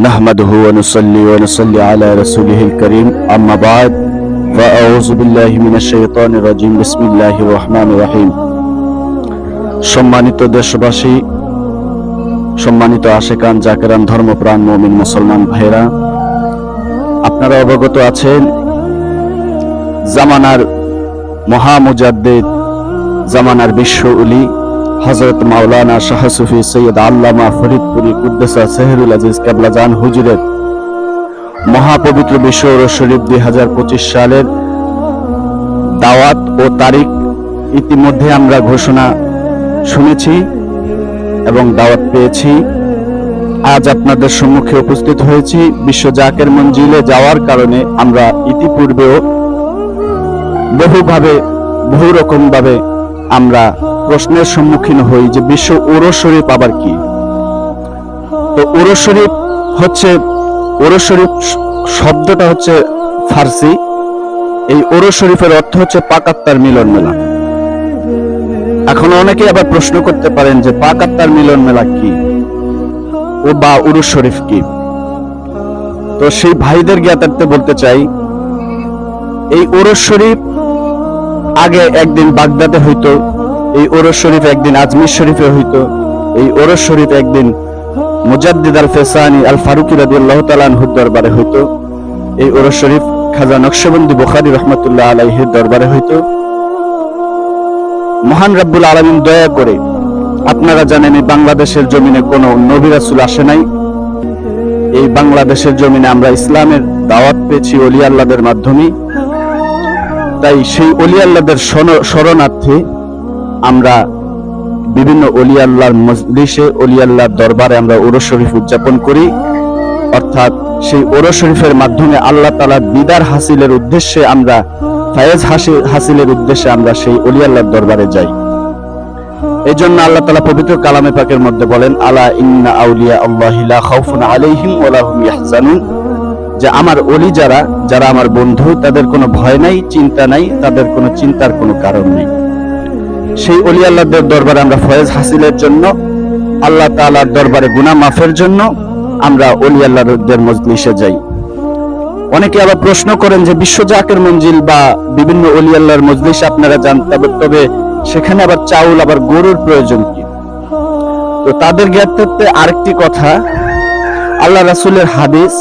نحمده ونصلي ونصلي على رسوله الكريم أما بعد فأعوذ بالله من الشيطان الرجيم بسم الله الرحمن الرحيم সম্মানিত দেশবাসী সম্মানিত আশেকান জাকেরান ধর্মপ্রাণ মমিন মুসলমান ভাইরা আপনারা অবগত আছেন জামানার মহামুজাদ্দিদ জামানার বিশ্ব উলি হজরত মাওলানা শাহ সুফি সৈয়দ আল্লামা ফরিদপুরি কুদ্দেসা সেহরুল আজিজ কাবলাজান হুজুরের মহাপবিত্র বিশ্ব ওরস শরীফ দুই হাজার পঁচিশ সালের দাওয়াত ও তারিখ ইতিমধ্যে আমরা ঘোষণা শুনেছি এবং দাওয়াত পেয়েছি। আজ আপনাদের সম্মুখে উপস্থিত হয়েছি। বিশ্ব জাকের মঞ্জিলে যাওয়ার কারণে আমরা ইতিপূর্বেও বহুভাবে, বহু রকম ভাবে আমরা প্রশ্নের সম্মুখীন হই যে বিশ্ব ওরস শরীফ আবার কি? তো ওরস শরীফ হচ্ছে, ওরস শরীফ শব্দটা হচ্ছে ফার্সি। এই ওরস শরীফের অর্থ হচ্ছে পাকাত্তার মিলন মেলা। এখন অনেকে আবার প্রশ্ন করতে পারেন যে পাকাত্তার মিলন মেলা কি? ও বা উরুস শরীফ কি? তো সেই ভাইদের জ্ঞাতার্থে বলতে চাই, এই ওরস শরীফ আগে একদিন বাগদাদে হইতো, এই ওরস শরীফ একদিন আজমির শরীফে হইতো, এই ওরস শরীফ একদিন মুজাদ্দিদ আল ফেসানি আল ফারুকি রাদিয়াল্লাহু তাআলা আনহুর দরবারে হইতো, এই ওরস শরীফ খাজা নকশবন্দি বুখারী রহমাতুল্লাহ আলাইহির দরবারে হইতো। মহান রাব্বুল আলামিন দয়া করে, আপনারা জানেন এই বাংলাদেশের জমিনে কোনো নবী রাসূল আসে নাই। এই বাংলাদেশের জমিনে আমরা ইসলামের দাওয়াত পেয়েছি অলি আল্লাহদের মাধ্যমে তাই সেই অলি আল্লাহদের শরণ- শরণার্থে আমরা বিভিন্ন অলি আল্লাহর মজলিসে, অলি আল্লাহর দরবারে আমরা ওরস শরীফ উদযাপন করি। অর্থাৎ সেই ওরস শরীফের মাধ্যমে আল্লাহ তালার দিদার হাসিলের উদ্দেশ্যে আমরা, ফায়েজ হাসি- হাসিলের উদ্দেশ্যে আমরা সেই অলি আল্লাহর দরবারে যাই। এই জন্য আল্লাহ তালা পবিত্র কালামে পাকের মধ্যে বলেন, আলা ইন্না আউলিয়া খাউফুন আলাইহিম ওয়ালা ইয়াহজানুন। যে আমার অলি যারা যারা আমার বন্ধু, তাদের কোনো ভয় নাই, চিন্তা নাই, তাদের কোনো চিন্তার কোনো কারণ নেই। সেই অলি আল্লাহদের দরবারে আমরা ফয়েজ হাসিলের জন্য, আল্লাহ তাআলার দরবারে গুনাহ মাফের জন্য আমরা অলি আল্লাহদের মজলিসে যাই। অনেকে আবার প্রশ্ন করেন যে বিশ্ব জাকের মঞ্জিল বা বিভিন্ন অলি আল্লাহর মজলিসে আপনারা যান, তবে তবে সেখানে আবার চাউল, আবার গরুর প্রয়োজন কি? তো তাদের জ্ঞাতার্থে আরেকটি কথা, আল্লাহ রাসুলের হাদিস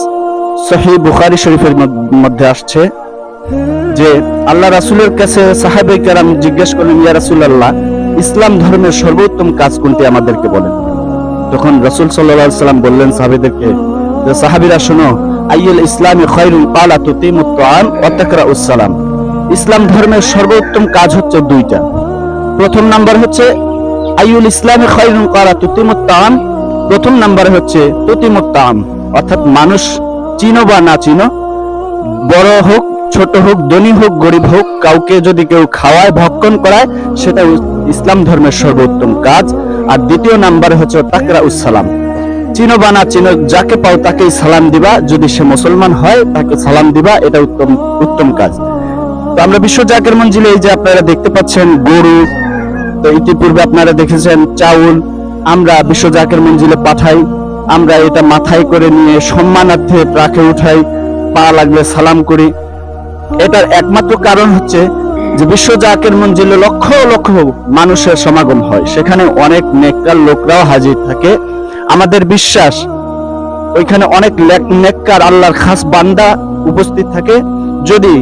সহি বুখারী শরীফের মধ্যে আসছে যে আল্লাহ রাসূলের কাছে সাহাবে কেরাম জিজ্ঞেস করলেন, ইয়া রাসূলুল্লাহ, ইসলাম ধর্মের সর্বোত্তম কাজ কোনটি? আমাদেরকে বলেন। তখন রাসূল আলাইহি সাল্লাম বললেন সাহাবেদেরকে, যে সাহাবীরা, শোনো, আইয়ুল ইসলামি খায়রুন ক্বালা তুতিমুত তুআম ওয়া তাকরাউস সালাম। ইসলাম ধর্মের সর্বোত্তম কাজ হচ্ছে দুইটা। প্রথম নাম্বার হচ্ছে আইউল ইসলামে খায়রুন ক্বালা তুতিমুত তুআম। প্রথম নাম্বার হচ্ছে, তুতিমুত অর্থাৎ মানুষ চিনো বা না চিনো, বড় হোক, ছোট হোক, ধনী হোক, গরিব হোক, কাউকে যদি কেউ খাওয়ায়, ভক্ষণ করায়, সেটা ইসলাম ধর্মের সর্বোত্তম কাজ। আর দ্বিতীয় নাম্বার হচ্ছে তাকরা উসালাম চিনো বা না চিনো, যাকে পাও তাকেই সালাম দিবা। যদি সে মুসলমান হয়, তাকে সালাম দিবা, এটা উত্তম উত্তম কাজ। তো আমরা বিশ্ব জাকের মঞ্জিলে এই যে আপনারা দেখতে পাচ্ছেন, গরু, তো ইতিপূর্বে আপনারা দেখেছেন, চাউল, আমরা বিশ্ব জাকের মঞ্জিলে পাঠাই। আমরা এটা মাথায় করে নিয়ে সম্মানার্থে ট্রাকে উঠাই, পা লাগলে সালাম করি। এটার একমাত্র কারণ হচ্ছে যে বিশ্ব জাকের মঞ্জিলে লক্ষ লক্ষ মানুষের সমাগম হয়। সেখানে অনেক নেককার লোকরাও হাজির থাকে। আমাদের বিশ্বাস, ওইখানে অনেক নেককার আল্লাহর খাস বান্দা উপস্থিত থাকে। যদি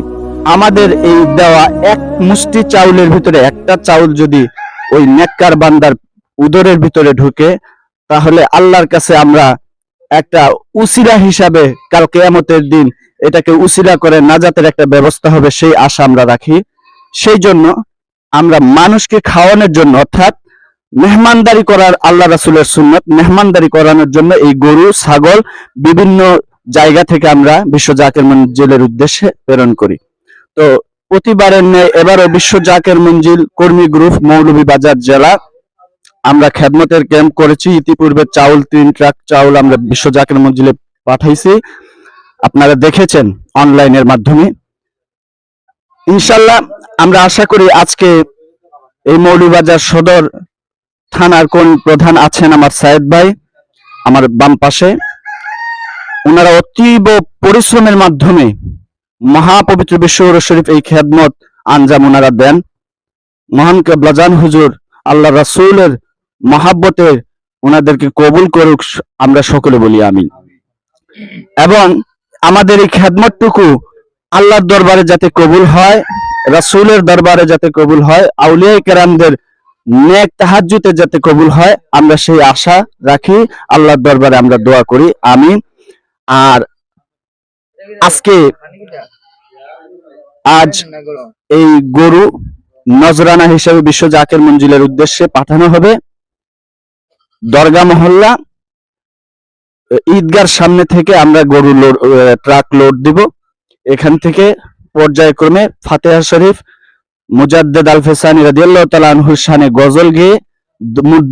আমাদের এই দেওয়া এক মুষ্টি চাউলের ভিতরে একটা চাউল যদি ওই নেককার বান্দার উদরের ভিতরে ঢুকে তাহলে আল্লাহর কাছে আমরা একটা উসিলা হিসাবে কাল কেয়ামতের দিন এটাকে উসিরা করে নাজাতের একটা ব্যবস্থা হবে, সেই আশা আমরা রাখি। সেই জন্য আমরা মানুষকে খাওয়ানোর জন্য, অর্থাৎ মেহমানদারি করার আল্লাহ রাসুলের সুন্নত, মেহমানদারি করানোর জন্য এই গরু, ছাগল বিভিন্ন জায়গা থেকে আমরা বিশ্ব জাকের মঞ্জিলের উদ্দেশ্যে প্রেরণ করি। তো প্রতিবারের ন্যায় এবারও বিশ্ব জাকের মঞ্জিল কর্মী গ্রুপ, মৌলভীবাজার জেলা আমরা খেদমতের ক্যাম্প করেছি। ইতিপূর্বে চাউল তিন ট্রাক চাউল আমরা বিশ্ব জাকের মঞ্জিলে পাঠাইছি। আপনারা দেখেছেন অনলাইনের মাধ্যমে। ইনশাল্লাহ আমরা আশা করি আজকে এই মৌলভীবাজার সদর থানার কোন প্রধান আছেন আমার সায়েদ ভাই, আমার বাম পাশে। ওনারা অতীব পরিশ্রমের মাধ্যমে মহাপবিত্র বিশ্ব শরীফ এই খেদমত আঞ্জাম ওনারা দেন। মহান কেবলাজান হুজুর আল্লাহ রাসূলের মহাব্বতে ওনাদেরকে কবুল করুক আমরা সকলে বলি আমি এবং আমাদের এই খেদমতটুকু আল্লাহর দরবারে যাতে কবুল হয়, রাসূলের দরবারে যাতে কবুল হয় আউলিয়া কেরামদের নেক তাহাজ্জুতে যাতে কবুল হয়, আমরা সেই আশা রাখি, আল্লাহর দরবারে আমরা দোয়া করি, আমিন। আর আজকে আজ এই গরু নজরানা হিসেবে বিশ্ব জাকের মঞ্জিলের উদ্দেশ্যে পাঠানো হবে। দরগা মহল্লা, ঈদগার সামনে থেকে আমরা গরু লোড ট্রাক লোড দিব। এখান থেকে পর্যায়ক্রমে ফাতেহা শরীফ, মুজাদ্দেদ আল ফেসানি রাদিয়াল্লাহু তাআলা আনহুর শানে গজল গেয়ে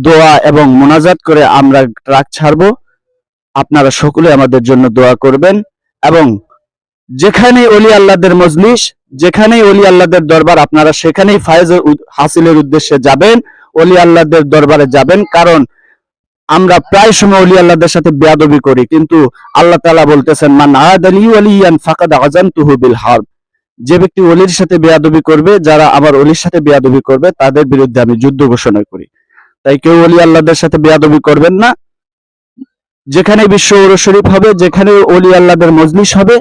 দোয়া এবং মোনাজাত করে আমরা ট্রাক ছাড়বো। আপনারা সকলে আমাদের জন্য দোয়া করবেন এবং যেখানে অলি আল্লাহদের মজলিস, যেখানেই অলি আল্লাহদের দরবার, আপনারা সেখানেই ফায়েজ হাসিলের উদ্দেশ্যে যাবেন অলি আল্লাহদের দরবারে যাবেন। কারণ আমরা প্রায় সময় অলি আল্লাহদের সাথে বেয়াদবি করি, কিন্তু আল্লাহ তাআলা বলতেছেন, মান আদালি ওয়ালিয়ান ফাকাদ আযানতুহু বিল হারব। যে ব্যক্তি অলির সাথে বেয়াদবি করবে, যারা আমার অলির সাথে বেয়াদবি করবে, তাদের বিরুদ্ধে আমি যুদ্ধ ঘোষণা করি। তাই কেউ অলি আল্লাহদের সাথে বেয়াদবি করবেন না। যেখানে বিশ্ব উরস শরীফ হবে, যেখানে অলি আল্লাহদের মজলিস হবে